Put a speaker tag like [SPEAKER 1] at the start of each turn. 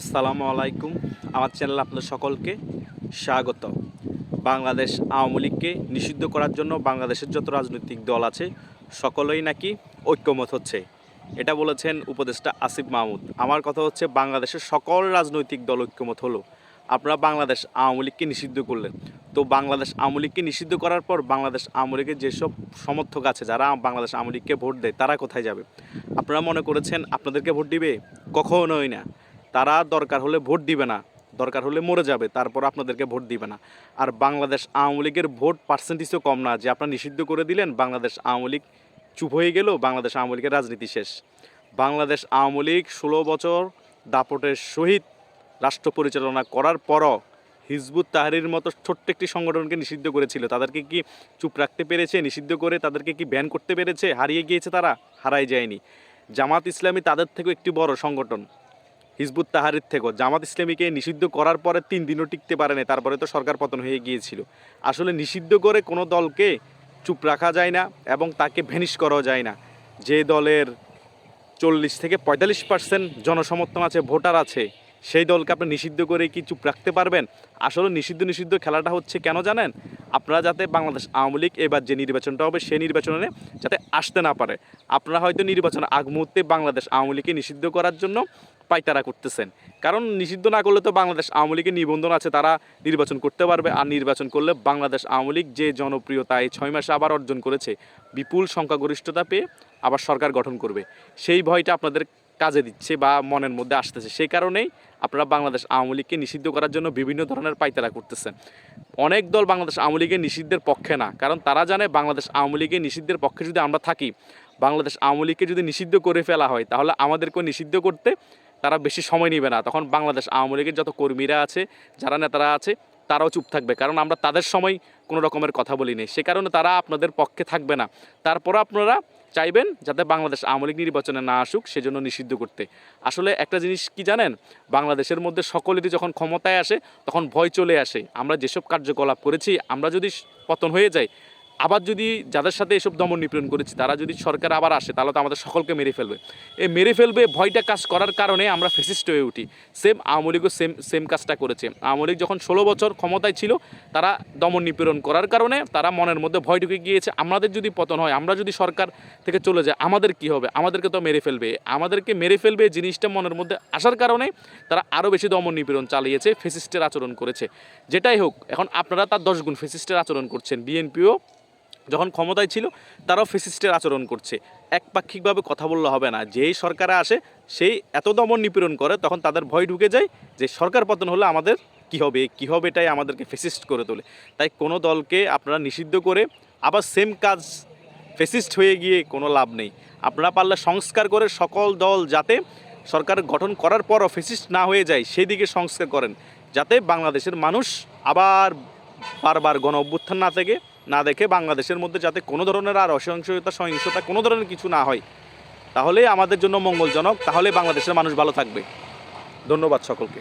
[SPEAKER 1] আসসালামু আলাইকুম। আমার চ্যানেল আপনাদের সকলকে স্বাগত। বাংলাদেশ আওয়ামী লীগকে নিষিদ্ধ করার জন্য বাংলাদেশের যত রাজনৈতিক দল আছে, সকলেই নাকি ঐক্যমত হচ্ছে। এটা বলেছেন উপদেষ্টা আসিফ মাহমুদ। আমার কথা হচ্ছে, বাংলাদেশের সকল রাজনৈতিক দল ঐক্যমত হলো। আপনারা বাংলাদেশ আওয়ামী লীগকে নিষিদ্ধ করলেন। তো বাংলাদেশ আওয়ামী লীগকে নিষিদ্ধ করার পর বাংলাদেশ আওয়ামী লীগের যেসব সমর্থক আছে, যারা বাংলাদেশ আওয়ামী লীগকে ভোট দেয়, তারা কোথায় যাবে? আপনারা মনে করেছেন আপনাদেরকে ভোট দিবে? কখনোই না। তারা দরকার হলে ভোট দিবে না, দরকার হলে মরে যাবে, তারপর আপনাদেরকে ভোট দিবে না। আর বাংলাদেশ আওয়ামী লীগের ভোট পার্সেন্টেজও কম না, যে আপনারা নিষিদ্ধ করে দিলেন, বাংলাদেশ আওয়ামী লীগ চুপ হয়ে গেল, বাংলাদেশ আওয়ামী লীগের রাজনীতি শেষ। বাংলাদেশ আওয়ামী লীগ ষোলো বছর দাপটের সহিত রাষ্ট্র পরিচালনা করার পরও হিজবুত তাহারির মতো ছোট্ট একটি সংগঠনকে নিষিদ্ধ করেছিল। তাদেরকে কি চুপ রাখতে পেরেছে, নিষিদ্ধ করে তাদেরকে কি ব্যান করতে পেরেছে, হারিয়ে গিয়েছে তারা? হারাই যায়নি। জামাত ইসলামী তাদের থেকেও একটি বড় সংগঠন। হিজবুত তাহারির থেকেও। জামাত ইসলামীকে নিষিদ্ধ করার পরে তিন দিনও টিকতে পারেনি, তারপরে তো সরকার পতন হয়ে গিয়েছিল। আসলে নিষিদ্ধ করে কোনো দলকে চুপ রাখা যায় না এবং তাকে ভ্যানিশ করাও যায় না। যে দলের চল্লিশ থেকে পঁয়তাল্লিশ পার্সেন্ট জনসমর্থন আছে, ভোটার আছে, সেই দলকে আপনি নিষিদ্ধ করে কি চুপ রাখতে পারবেন? আসলে নিষিদ্ধ নিষিদ্ধ খেলাটা হচ্ছে কেন জানেন? আপনারা যাতে বাংলাদেশ আওয়ামী লীগ এবার যে নির্বাচনটা হবে, সেই নির্বাচনে যাতে আসতে না পারে। আপনারা হয়তো নির্বাচন আগ মুহূর্তে বাংলাদেশ আওয়ামী লীগকে নিষিদ্ধ করার জন্য পাইতারা করতেছেন। কারণ নিষিদ্ধ না করলে তো বাংলাদেশ আওয়ামী লীগের নিবন্ধন আছে, তারা নির্বাচন করতে পারবে। আর নির্বাচন করলে বাংলাদেশ আওয়ামী লীগ যে জনপ্রিয়তা এই ছয় মাসে আবার অর্জন করেছে, বিপুল সংখ্যাগরিষ্ঠতা পেয়ে আবার সরকার গঠন করবে। সেই ভয়টা আপনাদের কাজে দিচ্ছে বা মনের মধ্যে আসতেছে। সেই কারণেই আপনারা বাংলাদেশ আওয়ামী লীগকে নিষিদ্ধ করার জন্য বিভিন্ন ধরনের পাইতারা করতেছেন। অনেক দল বাংলাদেশ আওয়ামী লীগের নিষিদ্ধের পক্ষে না, কারণ তারা জানে বাংলাদেশ আওয়ামী লীগের নিষিদ্ধের পক্ষে যদি আমরা থাকি, বাংলাদেশ আওয়ামী লীগকে যদি নিষিদ্ধ করে ফেলা হয়, তাহলে আমাদেরকেও নিষিদ্ধ করতে তারা বেশি সময় নেবে না। তখন বাংলাদেশ আওয়ামী লীগের যত কর্মীরা আছে, যারা নেতারা আছে, তারাও চুপ থাকবে। কারণ আমরা তাদের সময় কোনো রকমের কথা বলি নেই। সে কারণে তারা আপনাদের পক্ষে থাকবে না। তারপরও আপনারা চাইবেন যাতে বাংলাদেশ আওয়ামী নির্বাচনে না আসুক, সেজন্য নিষিদ্ধ করতে। আসলে একটা জিনিস কি জানেন? বাংলাদেশের মধ্যে সকলেরই যখন ক্ষমতায় আসে, তখন ভয় চলে আসে। আমরা যেসব কার্যকলাপ করেছি, আমরা যদি পতন হয়ে যাই আবার যদি যাদের সাথে এসব দমন নিপীড়ন করেছি, তারা যদি সরকার আবার আসে, তাহলে তো আমাদের সকলকে মেরে ফেলবে। এই মেরে ফেলবে ভয়টা কাজ করার কারণে আমরা ফেসিস্ট হয়ে উঠি। সেম আওয়ামী লীগও সেম সেম কাজটা করেছে। আওয়ামী লীগ যখন ষোলো বছর ক্ষমতায় ছিল, তারা দমন নিপীড়ন করার কারণে তারা মনের মধ্যে ভয় ঢুকে গিয়েছে, আমাদের যদি পতন হয়, আমরা যদি সরকার থেকে চলে যাই, আমাদের কি হবে? আমাদেরকে তো মেরে ফেলবে। আমাদেরকে মেরে ফেলবে জিনিসটা মনের মধ্যে আসার কারণে তারা আরও বেশি দমন নিপীড়ন চালিয়েছে ফেসিস্টের আচরণ করেছে। যেটাই হোক, এখন আপনারা তার দশ গুণ ফেসিস্টের আচরণ করছেন। বিএনপিও যখন ক্ষমতায় ছিল, তারাও ফেসিস্টের আচরণ করছে। একপাক্ষিকভাবে কথা বললে হবে না। যেই সরকারে আসে, সেই এত দমন নিপীড়ন করে, তখন তাদের ভয় ঢুকে যায় যে, সরকার পতন হলে আমাদের কি হবে? কি হবে এটাই আমাদেরকে ফেসিস্ট করে তোলে। তাই কোনো দলকে আপনারা নিষিদ্ধ করে আবার সেম কাজ ফেসিস্ট হয়ে গিয়ে কোনো লাভ নেই। আপনারা পারলে সংস্কার করে সকল দল যাতে সরকার গঠন করার পরও ফেসিস্ট না হয়ে যায় সেই দিকে সংস্কার করেন। যাতে বাংলাদেশের মানুষ আবার বারবার গণ অভ্যুত্থান না থেকে না দেখে বাংলাদেশের মধ্যে যাতে কোনো ধরনের আর অসহিংসতা, সহিংসতা কোনো ধরনের কিছু না হয় তাহলে আমাদের জন্য মঙ্গলজনক তাহলে বাংলাদেশের মানুষ ভালো থাকবে। ধন্যবাদ সকলকে।